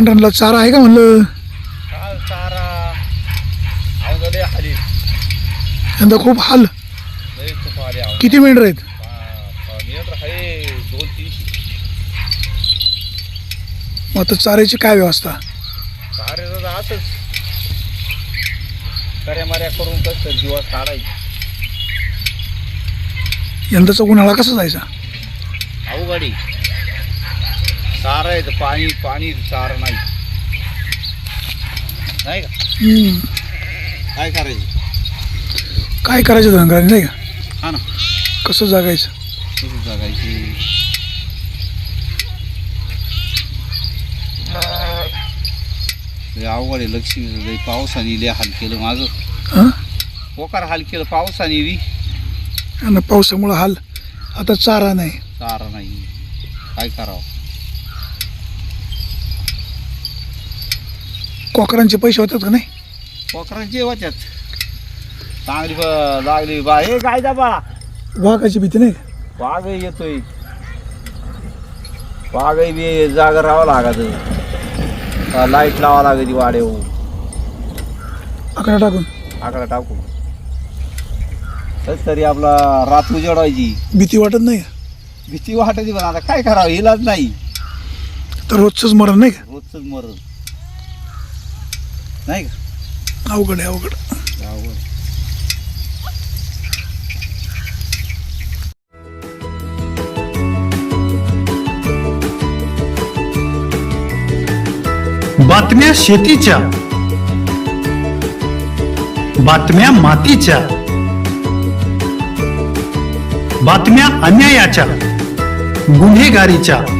मेंढरांना चारा आहे का म्हणलं? चारा यंदा खूप हाल. किती मेंढर आहेत? मग आता चाऱ्याची काय व्यवस्था? यंदाचा उन्हाळा कसा जायचा? अवघडी. चारा आहे तर पाणी पाणी चारा नाही. नाही का? हम्म. काय करायचं? काय करायचं धनगराने नाही का? हा ना. कसं जगायचं? कसं जगायची? लय अवघड आहे लक्ष्मी लय पावसाने लय हाल केलं माझं हां? पोकार हाल केलं पावसाने बी. आणि पावसामुळं हाल. आता चारा नाही. चारा नाही. काय करावं? कोकरांचे पैसे होतात का नाही? पोखरांचे होत्यात. चांगली ब- लागली बा. हे काय दा बा. वाघाची भीती नाही का? वाघही येतोय. वाघही बी जागा राहावं लागत. लाइट लावा लागत वाडेव आकडा टाकून. आकडा टाकू तस तरी आपला रात उजडवायची भीती वाटत नाही का? भीती वाटायची पण. आता काय करावं? इलाज नाही. तर रोजचंच मरण नाही का? रोजच मरण. नाही का? अवघड आहे अवघड. अवघड. बातम्या शेतीच्या. बातम्या मातीच्या. बातम्या अन्यायाच्या. गुन्हेगारीच्या.